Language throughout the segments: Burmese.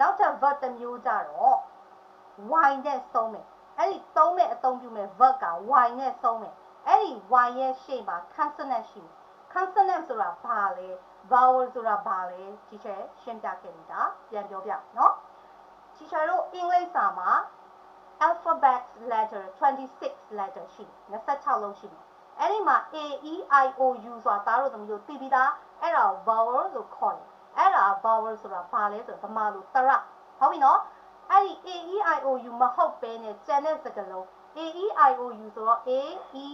နောက်ထပ် verb တစ်မျိုးကြတော့ y နဲ့ဆုံးမယ်အဲ့ဒီသုံးမဲ့အသုံးပြုမဲ့ verb က y နဲ့ဆုံးမယ်အဲ့ဒီ y ရဲ့ရှေ့မှာ consonant ရှိတယ် consonant ဆိုတာဘာလဲ vowel ဆိုတာဘာလဲ teacher ရှင်းပြခဲ့ပြီဒါပြန်ပြောပြเนาะ teacher တို့အင်္ဂလိပ်စာမှာ alphabet letter 26 letter ရှိတယ်26လုံးရှိတယ်အဲ့ဒီမှာ a e i o u ဆိုတာသားတို့သမီးတို့သိပြီးသားအဲ့ဒါ vowel လို့ခေါ်တယ် အဲ့ဒါ vowel ဆိုတာဘာလဲဆိုတော့ဗမာလိုတရဟုတ်ပြီနော်အဲ့ဒီ a e i o u မဟုတ်ဘဲနဲ့ကျန်တဲ့စကားလုံး a e i o u ဆိုတော့ a e i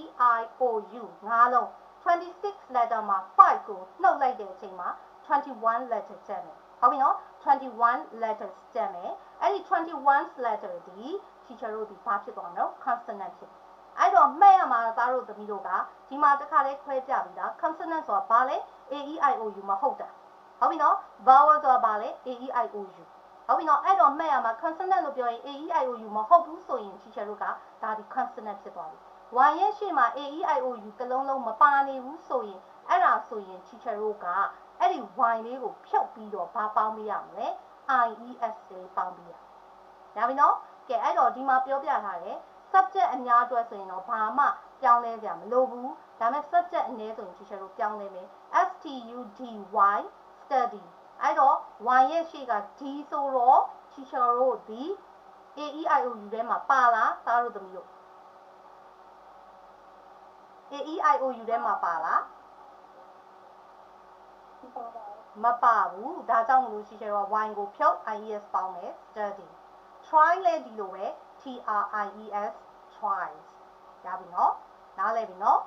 o u ငါးလုံး26 letter မှာ5ကိုနှုတ်လိုက်တဲ့အချိန်မှာ21 letter ကျန်တယ်ဟုတ်ပြီနော်21 letters ကျန်မယ်အဲ့ဒီ21 letter ဒီ teacher တို့ဒီဘာဖြစ်သွားမလဲ consonant ဖြစ်တယ်အဲ့တော့မှတ်ရမှာသားတို့သမီးတို့ကဒီမှာတစ်ခါလေးခွဲပြပြီးသား consonant ဆိုတာဘာလဲ a e i o u မဟုတ်တာ ဟုတ်ပြီနော် vowel ဆိုတာဘာလဲ a e i o u ဟုတ်ပြီနော်အဲ့တော့မှတ်ရမှာ consonant လို့ပြောရင် a e i o u မဟုတ်ဘူးဆိုရင် teacher တို့ကဒါဒီ consonant ဖြစ်သွားပြီ y ရဲ့ရှေ့မှာ a e i o u တစ်လုံးလုံးမပါနေဘူးဆိုရင်အဲ့ဒါဆိုရင် teacher တို့ကအဲ့ဒီ y လေးကိုဖြုတ်ပြီးတော့ဘာပေါင်းပေးရမလဲ i e s လေးပေါင်းပေးရရပြီနော်ကဲအဲ့တော့ဒီမှာပြောပြထားတယ် subject အများအတွက်ဆိုရင်တော့ဘာမှပြောင်းလဲကြမလို့ဘူးဒါပေမဲ့ subject အနည်းဆိုရင် teacher တို့ပြောင်းလဲမယ် s t u d y study အဲ့တော့ y ရဲ့ရှေ့က d ဆိုတော့ teacher တို့ဒီ a e i o u ထဲမှာပါလားသားတို့သမီးတို့ A E I O U ထဲမှာပါလားမပါဘူးဒါကြောင့်မလို့ရှိချင်တော့ y ကိုဖြုတ် i e s ပေါင်းမယ် study try လဲဒီလိုပဲ T R I E S tries ရပြီနော်နားလဲပြီနော်